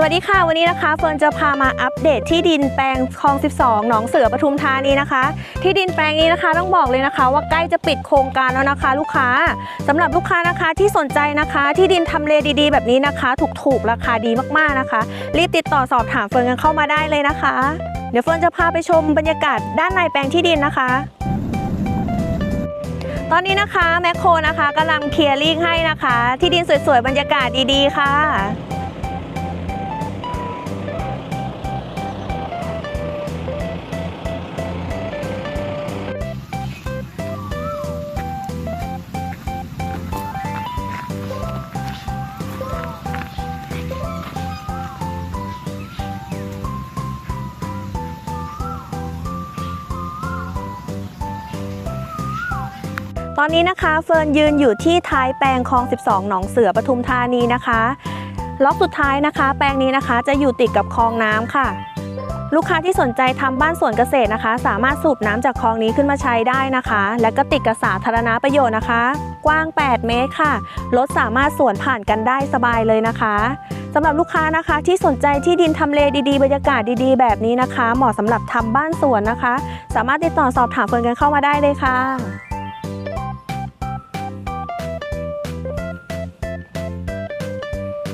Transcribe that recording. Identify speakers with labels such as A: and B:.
A: สวัสดีค่ะ วันนี้นะคะเฟิร์นจะพามาอัปเดตที่ดินแปลงคลอง 12 หนองเสือปทุมธานีนะคะ ที่ดินแปลงนี้นะคะต้องบอกเลยนะคะ ว่าใกล้จะปิดโครงการแล้วนะคะ ลูกค้าสำหรับลูกค้านะคะที่สนใจนะคะ ที่ดินทำเลดีๆ แบบนี้นะคะ ถูกๆ ราคาดีมากๆนะคะ รีบติดต่อสอบถามเฟิร์นกันเข้ามาได้เลยนะคะ เดี๋ยวเฟิร์นจะพาไปชมบรรยากาศด้านในแปลงที่ดินนะคะตอนนี้นะคะแมคโครนะคะกำลังเคลียร์ลิงให้นะคะ ที่ดินสวยๆ บรรยากาศดีๆ ค่ะ ตอนนี้นะคะเฟิร์นยืนอยู่ที่ท้ายแปลงคลอง 12 หนองเสือปทุมธานีนะคะล็อกสุดท้ายนะคะ แปลงนี้นะคะจะอยู่ติดกับคลองน้ำค่ะ ลูกค้าที่สนใจทำบ้านสวนเกษตรนะคะ สามารถสูบน้ำจากคลองนี้ขึ้นมาใช้ได้นะคะ และก็ติดกับสาธารณประโยชน์นะคะ กว้าง 8 เมตรค่ะรถสามารถสวนผ่านกันได้สบายเลยนะคะสำหรับลูกค้านะคะที่สนใจที่ดินทำเลดีๆ บรรยากาศดีๆ แบบนี้นะคะ เหมาะสำหรับทำบ้านสวนนะคะ สามารถติดต่อสอบถามเฟิร์นกันเข้ามาได้เลยค่ะ